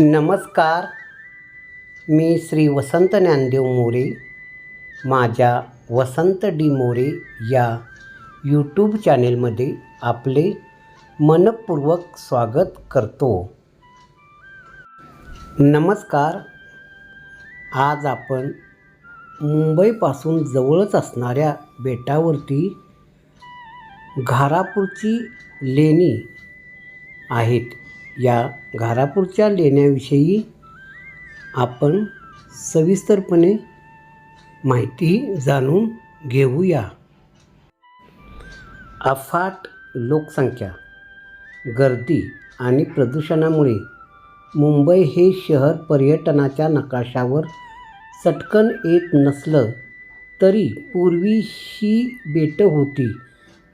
नमस्कार. मी श्री वसंत ज्ञानदेव मोरे माझ्या वसंत डी मोरे या यूट्यूब चॅनेलमध्ये आपले मनपूर्वक स्वागत करतो. नमस्कार. आज आपण मुंबईपासून जवळच असणाऱ्या बेटावरती घारापूरची लेणी आहेत. या घारापूरच्या लेण्याविषयी आपण सविस्तरपणे माहिती जाणून घेऊया. अफाट लोकसंख्या गर्दी आणि प्रदूषणामुळे मुंबई हे शहर पर्यटनाच्या नकाशावर चटकन येत नसलं तरी पूर्वी ही बेटं होती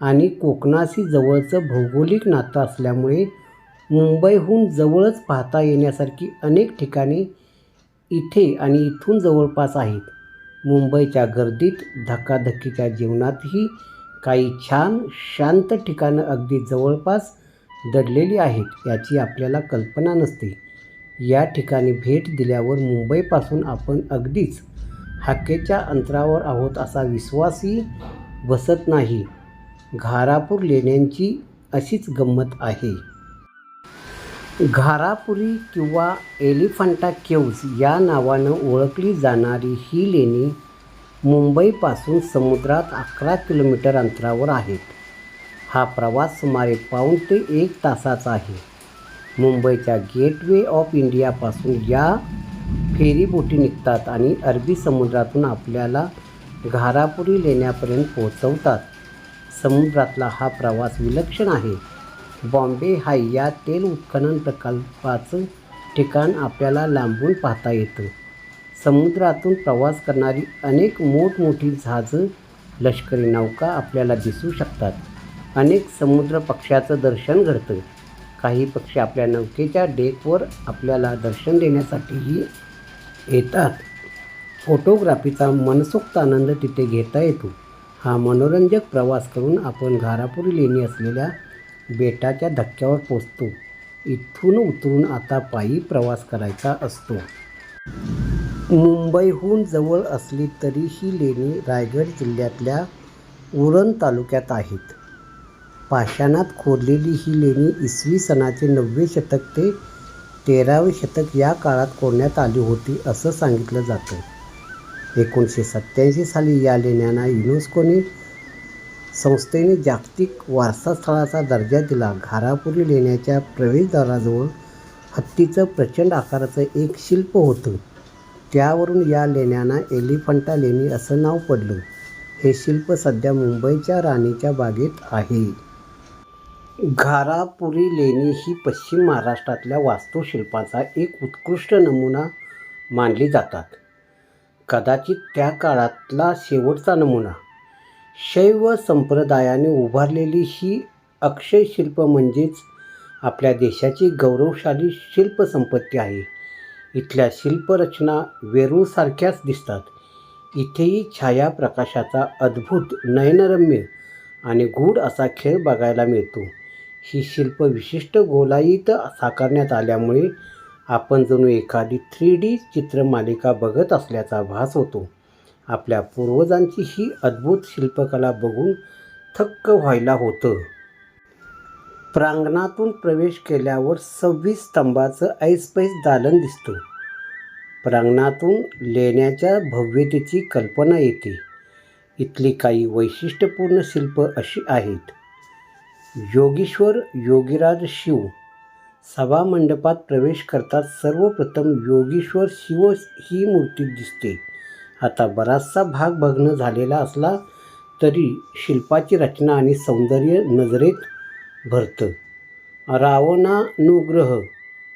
आणि कोकणाशी जवळचं भौगोलिक नातं असल्यामुळे मुंबईहून जवळच पाहता येण्यासारखी अनेक ठिकाणे इथे आणि इथून जवळपास आहेत. मुंबईच्या गर्दीत धकाधकीच्या जीवनातही काही छान शांत ठिकाणं अगदी जवळपास दडलेली आहेत याची आपल्याला कल्पना नसते. या ठिकाणी भेट दिल्यावर मुंबईपासून आपण अगदीच हाकेच्या अंतरावर आहोत असा विश्वासही बसत नाही. घारापूर लेण्यांची अशीच गंमत आहे. घारापुरी किंवा एलिफंटा केव्ज या नावानं ओळखली जाणारी ही लेणी मुंबईपासून समुद्रात अकरा किलोमीटर अंतरावर आहेत हा प्रवास सुमारे पाऊण ते एक तासाचा आहे. मुंबईच्या गेटवे ऑफ इंडियापासून या फेरीबोटी निघतात आणि अरबी समुद्रातून आपल्याला घारापुरी लेण्यापर्यंत पोहोचवतात. समुद्रातला हा प्रवास विलक्षण आहे. बॉम्बे हाय या तेल उत्खनन प्रकल्पाचं ठिकाण आपल्याला लांबून पाहता येतं. समुद्रातून प्रवास करणारी अनेक मोठमोठी जहाजं लष्करी नौका आपल्याला दिसू शकतात. अनेक समुद्र पक्ष्याचं दर्शन घडतं. काही पक्षी आपल्या नौकेच्या डेकवर आपल्याला दर्शन देण्यासाठीही येतात. फोटोग्राफीचा मनसोक्त आनंद तिथे घेता येतो. हा मनोरंजक प्रवास करून आपण घारापुरी लेणी असलेल्या बेटाच्या धक्क्यावर पोचतो. इथून उतरून आता पायी प्रवास करायचा असतो. मुंबईहून जवळ असली तरी ही लेणी रायगड जिल्ह्यातल्या उरण तालुक्यात आहेत. पाषाणात खोदलेली ही लेणी इसवी सनाचे नववे शतक ते तेरावे शतक या काळात कोरण्यात आली होती असं सांगितलं जातं. एकोणीसशे सत्त्याऐंशी साली या लेण्यांना युनेस्कोने संस्थेने जागतिक वारसास्थळाचा दर्जा दिला. घारापुरी लेण्याच्या प्रवेशद्वाराजवळ हत्तीचं प्रचंड आकाराचं एक शिल्प होतं. त्यावरून या लेण्यांना एलिफंटा लेणी असं नाव पडलं. हे शिल्प सध्या मुंबईच्या राणीच्या बागेत आहे. घारापुरी लेणी ही पश्चिम महाराष्ट्रातल्या वास्तुशिल्पाचा एक उत्कृष्ट नमुना मानली जातात. कदाचित त्या काळातला शेवटचा नमुना. शैव संप्रदायाने उभारलेली ही अक्षय शिल्प म्हणजेच आपल्या देशाची गौरवशाली शिल्पसंपत्ती आहे. इथल्या शिल्परचना वेरूळसारख्याच दिसतात. इथेही छाया प्रकाशाचा अद्भुत नयनरम्य आणि गूढ असा खेळ बघायला मिळतो. ही शिल्प विशिष्ट गोलाईत साकारण्यात आल्यामुळे आपण जणू एखादी थ्री डी चित्रमालिका बघत असल्याचा भास होतो. आपल्या पूर्वजांची ही अद्भुत शिल्पकला बघून थक्क व्हायला होतं. प्रांगणातून प्रवेश केल्यावर सव्वीस स्तंभाचं ऐसपैस दालन दिसतं. प्रांगणातून लेण्याच्या भव्यतेची कल्पना येते. इथली काही वैशिष्ट्यपूर्ण शिल्प अशी आहेत. योगीश्वर योगीराज शिव. सभामंडपात प्रवेश करतात सर्वप्रथम योगीश्वर शिव ही मूर्ती दिसते. आता बराचसा भाग भग्न झालेला असला तरी शिल्पाची रचना आणि सौंदर्य नजरेत भरतं. रावणानुग्रह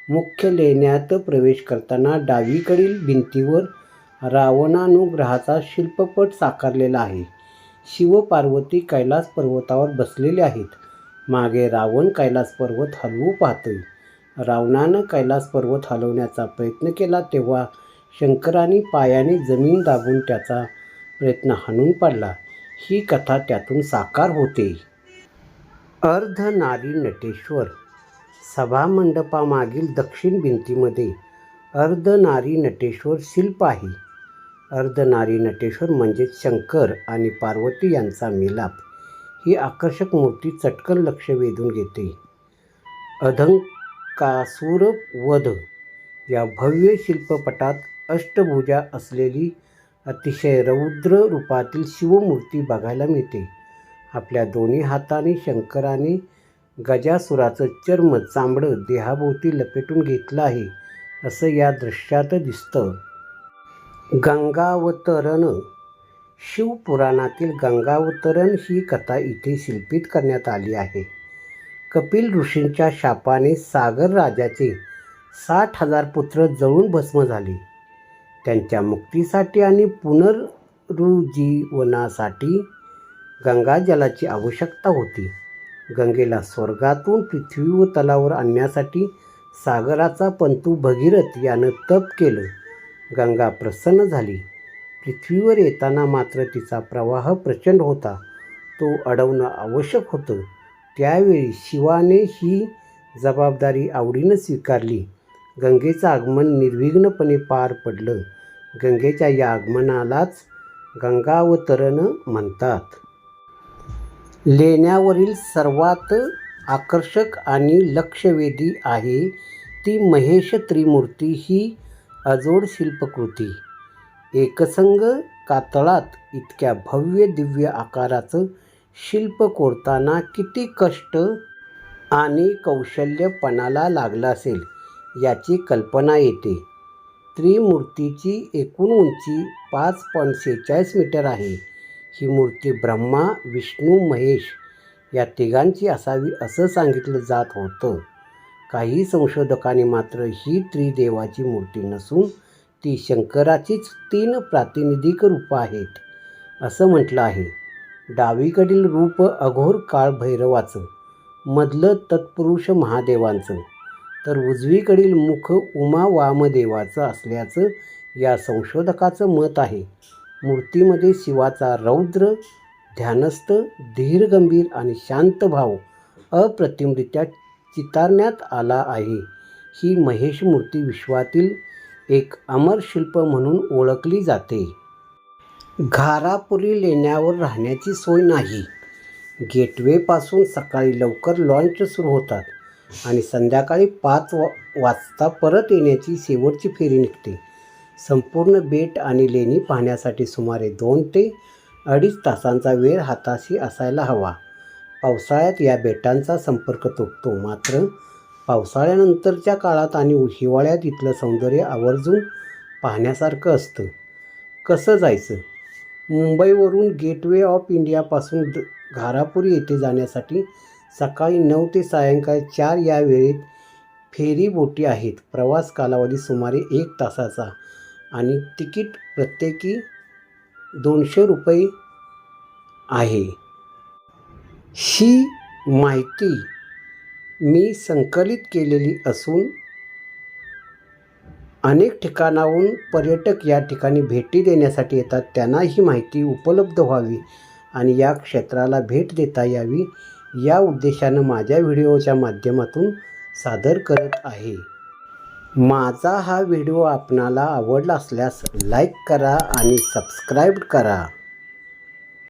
मुख्य लेण्यात प्रवेश करताना डावीकडील भिंतीवर रावणानुग्रहाचा शिल्पपट साकारलेला आहे. शिवपार्वती कैलास पर्वतावर बसलेले आहेत. मागे रावण कैलास पर्वत हलवू पाहतोय. रावणानं कैलास पर्वत हलवण्याचा प्रयत्न केला तेव्हा शंकराने पायाने जमीन दाबून त्याचा प्रयत्न हाणून पाडला. ही कथा त्यातून साकार होते. अर्धनारी नटेश्वर. सभामंडपामागील दक्षिण भिंतीमध्ये अर्धनारी नटेश्वर शिल्प आहे. अर्धनारी नटेश्वर म्हणजेच शंकर आणि पार्वती यांचा मिलाप. ही आकर्षक मूर्ती चटकन लक्ष वेधून घेते. अधंकासूर वध या भव्य शिल्पपटात अष्टभुजा असलेली अतिशय रौद्र रूपातील शिवमूर्ती बघायला मिळते. आपल्या दोन्ही हाताने शंकराने गजासुराचं चर्म चांबडं देहाभोवती लपेटून घेतलं आहे असं या दृश्यात दिसतं. गंगावतरण. शिवपुराणातील गंगावतरण ही कथा इथे शिल्पित करण्यात आली आहे. कपिल ऋषींच्या शापाने सागर राजाचे साठ हजार पुत्र जळून भस्म झाले. त्यांच्या मुक्तीसाठी आणि पुनरुज्जीवनासाठी गंगाजलाची आवश्यकता होती. गंगेला स्वर्गातून पृथ्वी व तलावर आणण्यासाठी सागराचा पंतू भगीरथ यानं तप केलं. गंगा प्रसन्न झाली. पृथ्वीवर येताना मात्र तिचा प्रवाह प्रचंड होता. तो अडवणं आवश्यक होतं. त्यावेळी शिवाने ही जबाबदारी आवडीनं स्वीकारली. गंगेचं आगमन निर्विघ्नपणे पार पडलं. गंगेच्या या आगमनालाच गंगावतरण म्हणतात. लेण्यावरील सर्वात आकर्षक आणि लक्षवेधी आहे ती महेश त्रिमूर्ती ही अजोड शिल्पकृती. एकसंग कातळात इतक्या भव्य दिव्य आकाराचं शिल्प कोरताना किती कष्ट आणि कौशल्यपणाला लागलं असेल याची कल्पना येते. त्रिमूर्तीची एकूण उंची पाच पॉईंट सेहेचाळीस मीटर आहे. ही मूर्ती ब्रह्मा विष्णू महेश या तिघांची असावी असं सांगितलं जात होतं. काही संशोधकांनी मात्र ही त्रिदेवाची मूर्ती नसून ती शंकराचीच तीन प्रातिनिधिक रूपं आहेत असं म्हटलं आहे. डावीकडील रूप अघोर काळ भैरवाचं मधलं तत्पुरुष महादेवांचं तर उजवीकडील मुख उमा वामदेवाचं असल्याचं या संशोधकाचं मत आहे. मूर्तीमध्ये शिवाचा रौद्र ध्यानस्थ धीरगंभीर आणि शांत भाव अप्रतिमरित्या चितारण्यात आला आहे. ही महेश मूर्ती विश्वातील एक अमर शिल्प म्हणून ओळखली जाते. घारापुरी लेण्यावर राहण्याची सोय नाही. गेटवेपासून सकाळी लवकर लॉन्च सुरू होतात. आणि संध्याकाळी पाच वा वाजता परत येण्याची शेवटची फेरी निघते. संपूर्ण बेट आणि लेणी पाहण्यासाठी सुमारे दोन ते अडीच तासांचा वेळ हाताशी असायला हवा. पावसाळ्यात या बेटांचा संपर्क तुटतो. मात्र पावसाळ्यानंतरच्या काळात आणि हिवाळ्यात इथलं सौंदर्य आवर्जून पाहण्यासारखं असतं. कसं जायचं? मुंबईवरून गेटवे ऑफ इंडियापासून द घारापुरी येथे जाण्यासाठी सकाळी नऊ ते सायंकाळी चार या वेळेत फेरी बोटी आहेत. प्रवास कालावधी सुमारे एक तासाचा आणि तिकीट प्रत्येकी दोनशे रुपये आहे. ही माहिती मी संकलित केलेली असून अनेक ठिकाणाहून पर्यटक या ठिकाणी भेटी देण्यासाठी येतात. त्यांना ही माहिती उपलब्ध व्हावी आणि या क्षेत्राला भेट देता यावी या उद्देशानं माझ्या व्हिडिओच्या माध्यमातून सादर करत आहे. माझा हा व्हिडिओ आपणाला आवडला असल्यास लाईक करा आणि सबस्क्राईब करा.